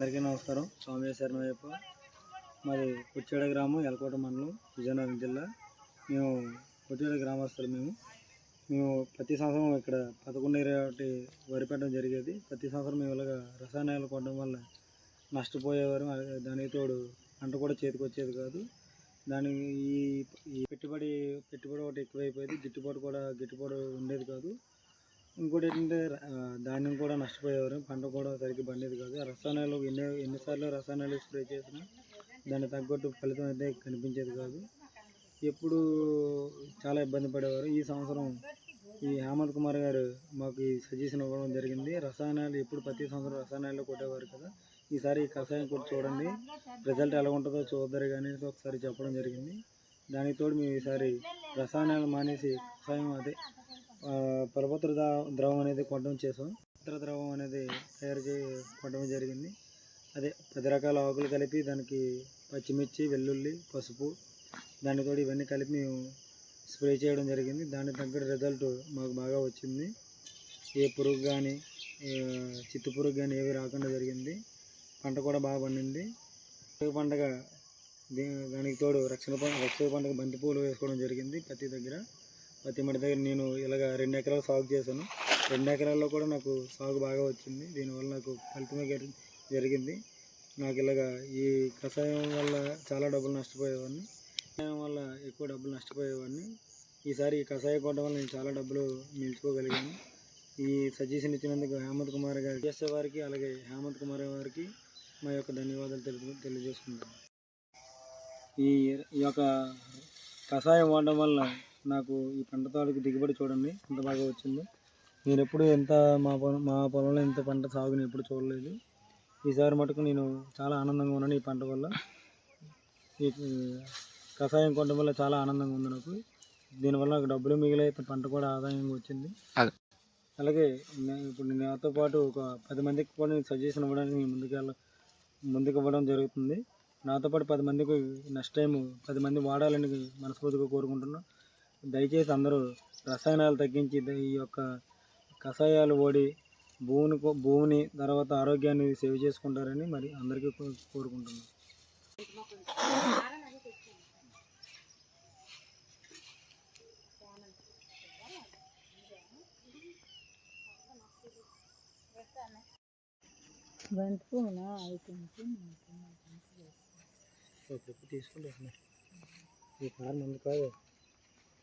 అందరికీ నమస్కారం. స్వామి శరణయ్యప్ప మరి కుచ్చేడ గ్రామం ఎలకోట మండలం విజయనగరం జిల్లా. మేము కుచ్చేడ గ్రామస్తులు మేము. మేము ప్రతి సంవత్సరం ఇక్కడ పదకొండు ఇరవై ఒకటి వరి పెట్టడం జరిగేది. ప్రతి సంవత్సరం మేము ఇలాగ రసాయనాలు కొట్టడం వల్ల నష్టపోయేవారు. అలాగే దానికి తోడు పంట కూడా చేతికి వచ్చేది కాదు. దానికి ఈ ఈ పెట్టుబడి పెట్టుబడి ఒకటి ఎక్కువైపోయేది. గిట్టుబాటు కూడా గిట్టుబాటు ఉండేది కాదు. ఇంకోటి ఏంటంటే ధాన్యం కూడా నష్టపోయేవారు. పంట కూడా సరిగ్గా పండేది కాదు. రసాయనాలు ఎన్ని ఎన్నిసార్లు రసాయనాలు స్ప్రే చేసినా దానికి తగ్గట్టు ఫలితం అయితే కనిపించేది కాదు. ఎప్పుడు చాలా ఇబ్బంది పడేవారు. ఈ సంవత్సరం ఈ హేమంత్ కుమార్ గారు మాకు ఈ సజెషన్ ఇవ్వడం జరిగింది. రసాయనాలు ఎప్పుడు ప్రతి సంవత్సరం రసాయనాలు కొట్టేవారు కదా. ఈసారి ఈ కషాయం కొట్టి చూడండి. రిజల్ట్ ఎలా ఉంటుందో చూద్దరు కానీ ఒకసారి చెప్పడం జరిగింది. దానికి తోడు మేము ఈసారి రసాయనాలు మానేసి కషాయం అదే పరపత్ర ద్రవం అనేది కొట్టడం చేసాం. పత్ర ద్రవం అనేది తయారు చే కొట్టడం జరిగింది. అదే పది రకాల ఆకులు కలిపి దానికి పచ్చిమిర్చి వెల్లుల్లి పసుపు దానితో ఇవన్నీ కలిపి మేము స్ప్రే చేయడం జరిగింది. దానికి తగ్గట్టు రిజల్ట్ మాకు బాగా వచ్చింది. ఏ పురుగు కానీ చిత్తు పురుగు కానీ ఏవి రాకుండా జరిగింది. పంట కూడా బాగా పండింది. ఈ పండగ దీ- దానికి తోడు రక్షణ రక్షణ పండుగ బంతిపూలు వేసుకోవడం జరిగింది ప్రతి దగ్గర. ప్రతి మడి దగ్గర నేను ఇలాగ రెండు ఎకరాలు సాగు చేశాను. రెండు ఎకరాల్లో కూడా నాకు సాగు బాగా వచ్చింది. దీనివల్ల నాకు ఫలితమే జరిగింది. నాకు ఇలాగ ఈ కషాయం వల్ల చాలా డబ్బులు నష్టపోయేవాడిని. కషాయం వల్ల ఎక్కువ డబ్బులు నష్టపోయేవాడిని. ఈసారి ఈ కషాయం కొట్టడం వల్ల నేను చాలా డబ్బులు నిలుచుకోగలిగాను ఈ సజెషన్ ఇచ్చినందుకు హేమంత్ కుమార్ గారు చేసే వారికి అలాగే హేమంత్ కుమార్ వారికి మా యొక్క ధన్యవాదాలు తెలుపు తెలియజేసుకుంటాను ఈ ఈ యొక్క కషాయం వాడడం వల్ల నాకు ఈ పంట తాలూకు దిగుబడి చూడండి ఎంత బాగా వచ్చిందో. నేను ఎప్పుడు ఎంత మా పొలం మా పొలంలో ఇంత పంట సాగుని ఎప్పుడు చూడలేదు. ఈసారి మటుకు నేను చాలా ఆనందంగా ఉన్నాను ఈ పంట వల్ల. ఈ కషాయం కొట్టడం వల్ల చాలా ఆనందంగా ఉంది నాకు. దీనివల్ల నాకు డబ్బులు మిగిలాయి పంట కూడా ఆదాయంగా వచ్చింది. అలాగే ఇప్పుడు నేను నాతో పాటు ఒక పది మందికి కూడా నేను సజెషన్ ఇవ్వడానికి నేను ముందుకు వెళ్ళ ముందుకు ఇవ్వడం జరుగుతుంది. నాతో పాటు పది మందికి నెక్స్ట్ టైం పది మంది వాడాలని మనస్ఫూర్తిగా కోరుకుంటున్నాను దయచేసి అందరూ రసాయనాలు తగ్గించి ఈ యొక్క కషాయాలు ఓడి భూమిని భూమిని తర్వాత ఆరోగ్యాన్ని సేవ్ చేసుకుంటారని మరి అందరికీ కోరుకుంటున్నాను బంతి పువ్వునా అయిపోయింది తీసుకుంటే. ఈ కారం ముందు కాదు.